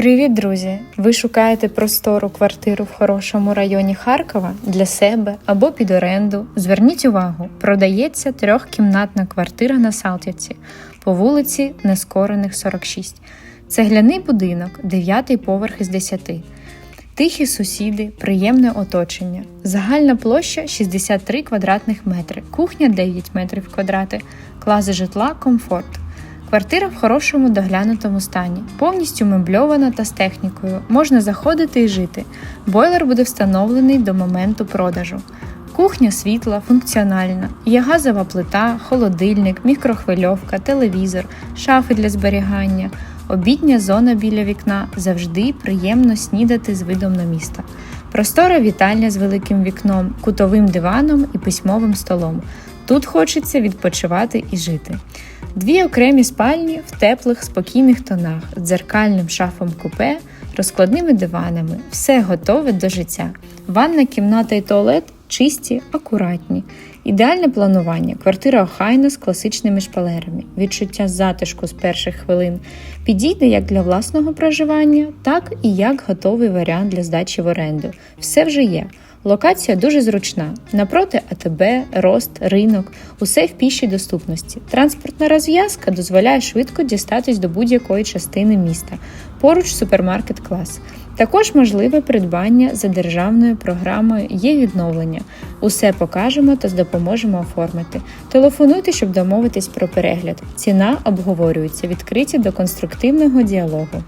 Привіт, друзі! Ви шукаєте простору квартиру в хорошому районі Харкова для себе або під оренду. Зверніть увагу, продається трьохкімнатна квартира на Салтівці по вулиці Нескорених, 46. Цегляний будинок, дев'ятий поверх із 10. Тихі сусіди, приємне оточення. Загальна площа 63 квадратних метри, кухня 9 метрів квадрати, класи житла, комфорт. Квартира в хорошому доглянутому стані, повністю мебльована та з технікою. Можна заходити і жити. Бойлер буде встановлений до моменту продажу. Кухня світла, функціональна, є газова плита, холодильник, мікрохвильовка, телевізор, шафи для зберігання, обідня зона біля вікна. Завжди приємно снідати з видом на місто. Простора вітальня з великим вікном, кутовим диваном і письмовим столом. Тут хочеться відпочивати і жити. Дві окремі спальні в теплих, спокійних тонах, з дзеркальним шафом купе, розкладними диванами. Все готове до життя. Ванна, кімната і туалет чисті, акуратні. Ідеальне планування. Квартира охайна з класичними шпалерами. Відчуття затишку з перших хвилин підійде як для власного проживання, так і як готовий варіант для здачі в оренду. Все вже є. Локація дуже зручна. Напроти АТБ, Рост, ринок, усе в пішій доступності. Транспортна розв'язка дозволяє швидко дістатись до будь-якої частини міста. Поруч супермаркет клас. Також можливе придбання за державною програмою є відновлення. Усе покажемо та допоможемо оформити. Телефонуйте, щоб домовитись про перегляд. Ціна обговорюється, відкриті до конструктивного діалогу.